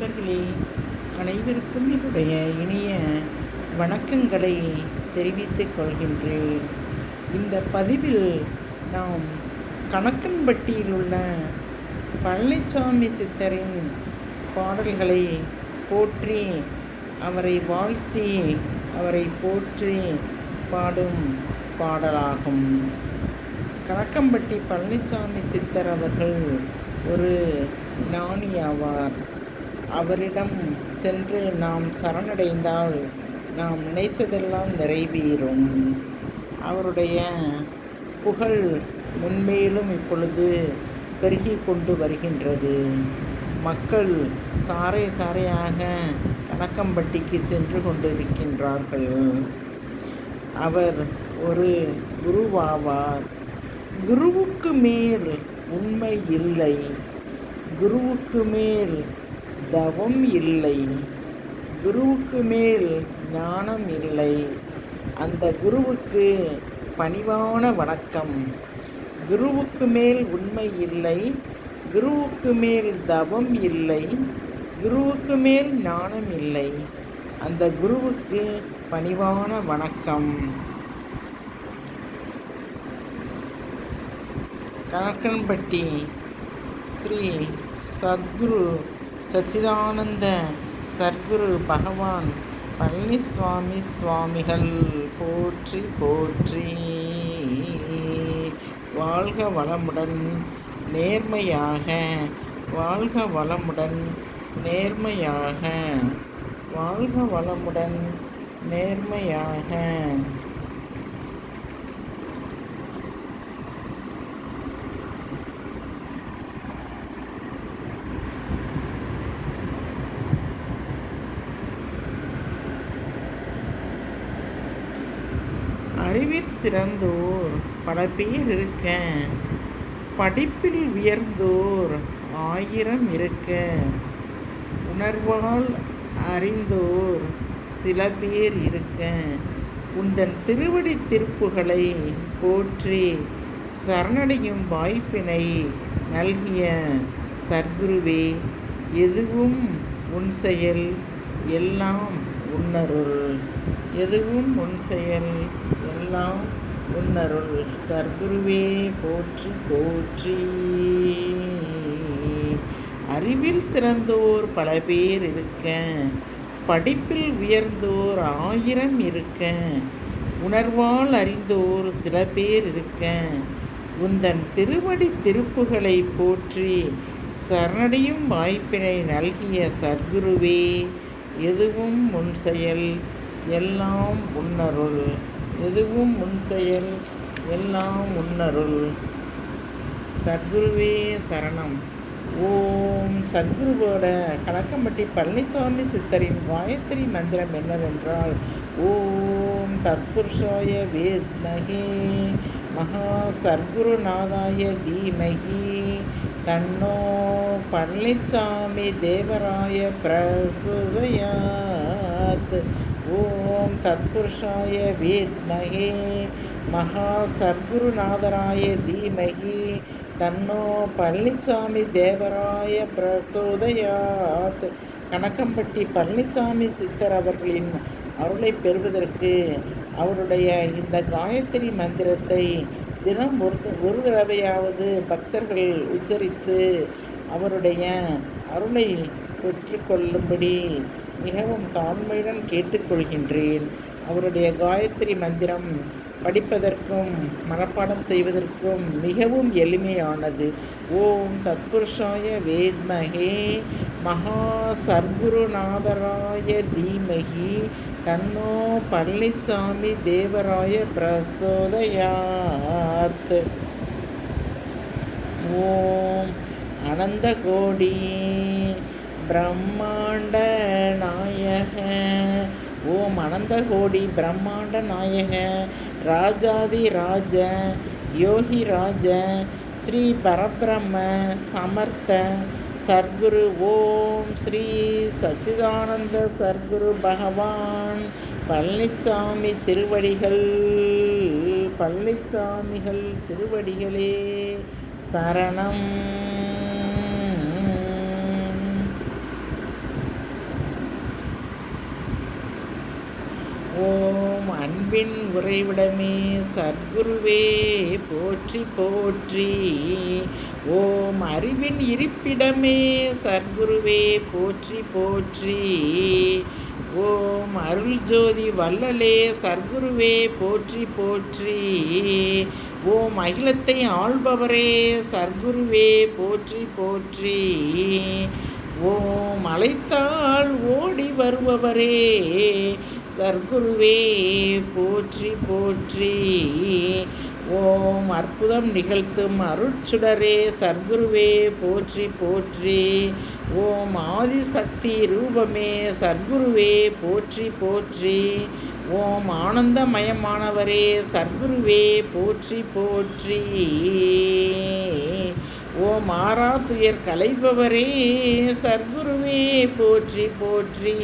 நண்பர்களே அனைவருக்கும் என்னுடைய இனிய வணக்கங்களை தெரிவித்துக் கொள்கின்றேன். இந்த பதிவில் நாம் கணக்கன்பட்டியில் உள்ள பழனிசாமி சித்தரின் பாடல்களை போற்றி அவரை வாழ்த்தி அவரை போற்றி பாடும் பாடலாகும். கணக்கம்பட்டி பழனிசாமி சித்தர் அவர்கள் ஒரு ஞானி ஆவார் அவரிடம் சென்று நாம் சரணடைந்தால் நாம் நினைத்ததெல்லாம் நிறைவேறும். அவருடைய புகழ் மென்மேலும் இப்பொழுது பெருகி கொண்டு வருகின்றது. மக்கள் சாறை சாறையாக கணக்கம்பட்டிக்கு சென்று கொண்டிருக்கின்றார்கள். அவர் ஒரு குருவாவார். குருவுக்கு மேல் உண்மை இல்லை. குருவுக்கு மேல் தவம் இல்லை. குருவுக்கு மேல் ஞானம் இல்லை. அந்த குருவுக்கு பணிவான வணக்கம். குருவுக்கு மேல் உண்மை இல்லை. குருவுக்கு மேல் தவம் இல்லை. குருவுக்கு மேல் ஞானம் இல்லை. அந்த குருவுக்கு பணிவான வணக்கம். கணக்கன்பட்டி ஸ்ரீ சத்குரு சச்சிதானந்த சர்க்குரு பகவான் பழனிசுவாமி சுவாமிகள் போற்றி போற்றி. வாழ்க வளமுடன் நேர்மையாக வாழ்க வளமுடன் நேர்மையாக வாழ்க வளமுடன் நேர்மையாக. அறிவில் சிறந்தோர் பல பேர் இருக்க படிப்பில் உயர்ந்தோர் ஆயிரம் இருக்க. உணர்வால் அறிந்தோர் சில பேர் இருக்க. உந்தன் திருவடி திருப்புகளை போற்றி சரணடையும் வாய்ப்பினை நல்கிய சர்க்குருவே எதுவும் உன் செயல் எல்லாம் உன்னருள். எதுவும் உன் செயல் எல்லாம் உன்னருள் சர்க்குருவே போற்றி போற்றி. அறிவில் சிறந்தோர் பல பேர் இருக்க படிப்பில் உயர்ந்தோர் ஆயிரம் இருக்க உணர்வால் அறிந்தோர் சில பேர் இருக்க உந்தன் திருவடி திருப்புகளை போற்றி சரணடையும் வாய்ப்பினை நல்கிய சர்க்குருவே எதுவும் முன் செயல் எல்லாம் உன்னருள். எதுவும் முன் செயல் எல்லாம் முன்னருள் சத்குருவே சரணம். ஓம் சத்குருவோட கணக்கம்பட்டி பழனிசாமி சித்தரின் காயத்ரி மந்திரம் என்னவென்றால் ஓம் தத்புருஷாய வேத்மகே மகா சர்க்குருநாதாய தீமகி தன்னோ பழனிசாமி தேவராய பிரசுவயாத் ஓம் தத்புருஷாய வேத்மகே மகா சர்க்குருநாதராய தீமகி தன்னோ பழனிசாமி தேவராய பிரசோதயாத். கணக்கம்பட்டி பழனிசாமி சித்தர் அவர்களின் அருளை பெறுவதற்கு அவருடைய இந்த காயத்ரி மந்திரத்தை தினம் ஒரு ஒரு தடவையாவது பக்தர்கள் உச்சரித்து அவருடைய அருளை பெற்றுக்கொள்ளும்படி மிகவும் தாழ்மையுடன் கேட்டுக்கொள்கின்றேன். அவருடைய காயத்ரி மந்திரம் படிப்பதற்கும் மனப்பாடம் செய்வதற்கும் மிகவும் எளிமையானது. ஓம் தத்புருஷாய வேத்மகே மகா சர்க்குருநாதராய தீமகி தன்னோ பழனிசாமி தேவராய பிரசோதயாத். ஓம் அனந்தகோடி. பிரம்மாண்ட நாயக. ஓம் அனந்தகோடி பிரம்மாண்ட நாயக. ராஜாதி ராஜ யோகி ராஜ ஸ்ரீ பரபிரம்ம சமர்த்த சர்க்குரு. ஓம் ஸ்ரீ சச்சிதானந்த சர்க்குரு பகவான். பழனிசாமி திருவடிகள் பழனிசாமிகள் திருவடிகளே சரணம். ஓம் அன்பின் உறைவிடமே சர்க்குருவே போற்றி போற்றி. ஓம் அறிவின் இருப்பிடமே சர்க்குருவே போற்றி போற்றி. ஓம் அருள் ஜோதி வல்லலே சர்க்குருவே போற்றி போற்றி. ஓம் அகிலத்தை ஆள்பவரே சர்க்குருவே போற்றி போற்றி. ஓம் அழைத்தால் ஓடி வருபவரே சர்க்குருவே போற்றி போற்றி. ஓம் அற்புதம் நிகழ்த்தும் அருட்சுடரே சர்க்குருவே போற்றி போற்றி. ஓம் ஆதிசக்தி ரூபமே சர்க்குருவே போற்றி போற்றி. ஓம் ஆனந்தமயமானவரே சர்க்குருவே போற்றி போற்றி. ஓம் ஆராத்துயர் கலைபவரே சர்க்குருவே போற்றி போற்றி.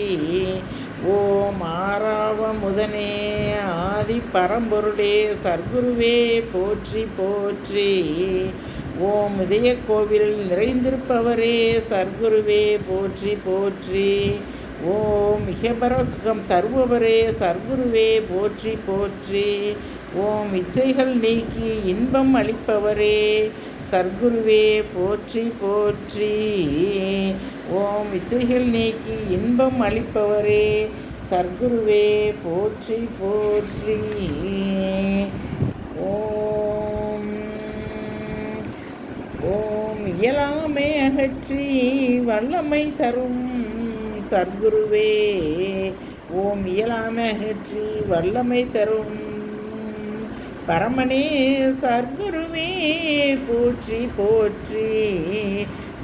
ஓம் ஆராவ முதனே ஆதி பரம்பொருளே சர்க்குருவே போற்றி போற்றி. ஓம் இதய கோவில் நிறைந்திருப்பவரே சர்க்குருவே போற்றி போற்றி. ஓம் மிகபர சுகம் தருபவரே சர்க்குருவே போற்றி போற்றி. ஓம் இச்சைகள் நீக்கி இன்பம் அளிப்பவரே சர்க்குருவே போற்றி போற்றி. ஓம் இச்சைகள் நீக்கி இன்பம் அளிப்பவரே. சர்க்குருவே போற்றி போற்றி. ஓம் ஓம் இயலாமை அகற்றி வல்லமை தரும் சர்க்குருவே. ஓம் இயலாமை அகற்றி வல்லமை தரும் பரமனே சர்க்குருவே போற்றி போற்றி.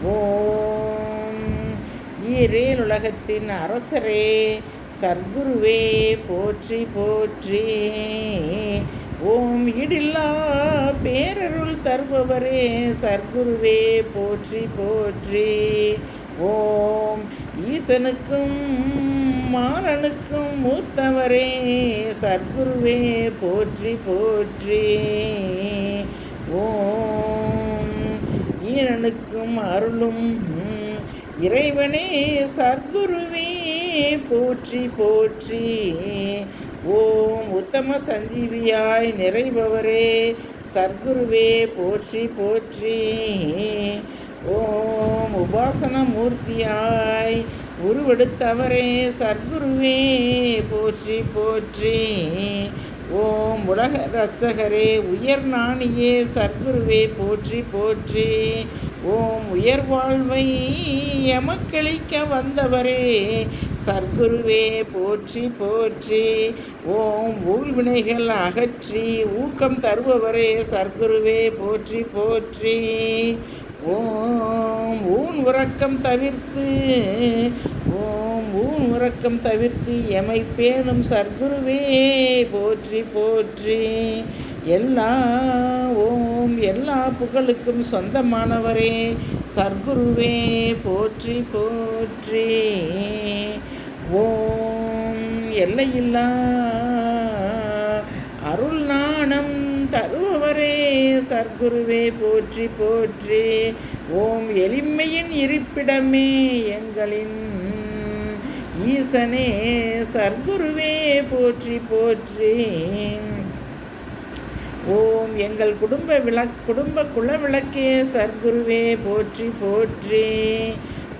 ஓம். ஈரேல் உலகத்தின் அரசரே சர்க்குருவே போற்றி போற்றி. ஓம் இடில்லா பேரருள் தருபவரே சர்க்குருவே போற்றி போற்றி. ஓம் ஈசனுக்கும் மாலனுக்கும் மூத்தவரே சர்க்குருவே போற்றி போற்றி. ஓம் ஈரனுக்கும் அருளும் இறைவனே சர்க்குருவே போற்றி போற்றி. ஓம் உத்தம சஞ்சீவியாய் நிறைபவரே சர்க்குருவே போற்றி போற்றி. ஓம் உபாசன மூர்த்தியாய் உருவெடுத்தவரே சர்க்குருவே போற்றி போற்றி. ஓம் உலக ரச்சகரே உயர் நாணியே சர்க்குருவே போற்றி போற்றி. ஓம் உயர் வாழ்வை எமக்களிக்க வந்தவரே சர்க்குருவே போற்றி போற்றி. ஓம் ஊழ்வினைகள் அகற்றி ஊக்கம் தருபவரே சர்க்குருவே போற்றி போற்றி. ஓம் ஊன் உறக்கம் தவிர்த்து ஓம் ஊன் உறக்கம் தவிர்த்து எமை பேணும் சர்க்குருவே போற்றி போற்றி. எல்லா ஓம் எல்லா புகழுக்கும் சொந்தமானவரே சர்க்குருவே போற்றி போற்றி. ஓம் எல்லையில்லா அருள் நாணம் தருபவரே சர்க்குருவே போற்றி போற்றி. ஓம் எளிமையின் இருப்பிடமே எங்களின் ஈசனே சர்க்குருவே போற்றி போற்றி. ஓம் எங்கள் குடும்ப விளக் குடும்ப குல விளக்கே சர்க்குருவே போற்றி போற்றி.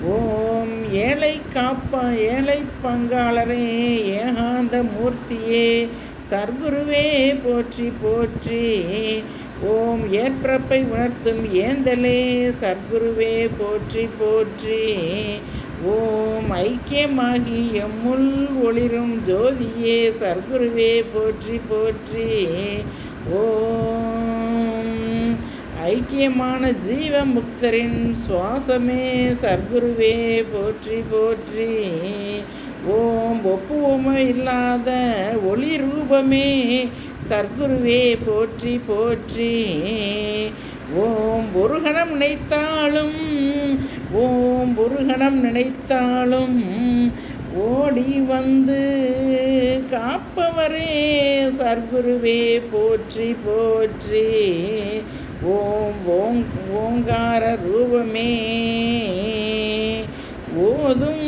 ஓம் ஏழை காப்பா ஏழை பங்காளரே ஏகாந்த மூர்த்தியே சர்க்குருவே போற்றி போற்றி. ஓம் ஏற்பிறப்பை உணர்த்தும் ஏந்தலே சர்க்குருவே போற்றி போற்றி. ஓம் ஐக்கியமாகி எம்முள் ஒளிரும் ஜோதியே சர்க்குருவே போற்றி போற்றி. ஓம் ஐக்கியமான ஜீவ முக்தரின் சுவாசமே சர்க்குருவே போற்றி போற்றி. ஓம் ஒப்புவமை இல்லாத ஒளி ரூபமே சர்க்குருவே போற்றி போற்றி. ஓம் ஒரு கணம் நினைத்தாலும் ஓம் ஒரு கணம் நினைத்தாலும் ஓடி வந்து காப்பவரே சர்க்குருவே போற்றி போற்றி. ஓம் ஓங் ஓங்கார ரூபமே ஓதும்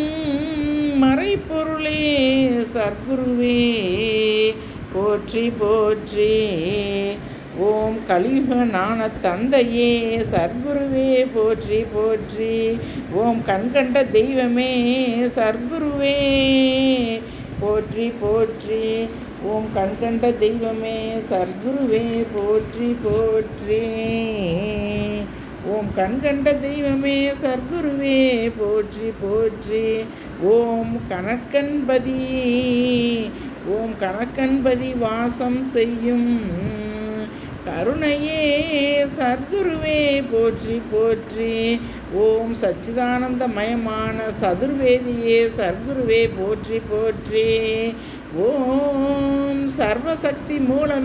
சர்க்குருவே போற்றி போற்றி. ஓம் கலியுக ஞான தந்தையே சர்க்குருவே போற்றி போற்றி. ஓம் கண்கண்ட தெய்வமே சர்க்குருவே போற்றி போற்றி. ஓம் கண்கண்ட தெய்வமே சர்க்குருவே போற்றி போற்றி. ஓம் கண்கண்ட தெய்வமே சர்க்குருவே போற்றி போற்றி. ஓம் கணக்கன்பதி ஓம் கணக்கன்பதி வாசம் செய்யும். கருணையே சர்க்குருவே போற்றி போற்றி. ஓம் சச்சிதானந்தமயமான சதுர்வேதியே சர்க்குருவே போற்றி போற்றி. ஓம் சர்வசக்தி மூலம்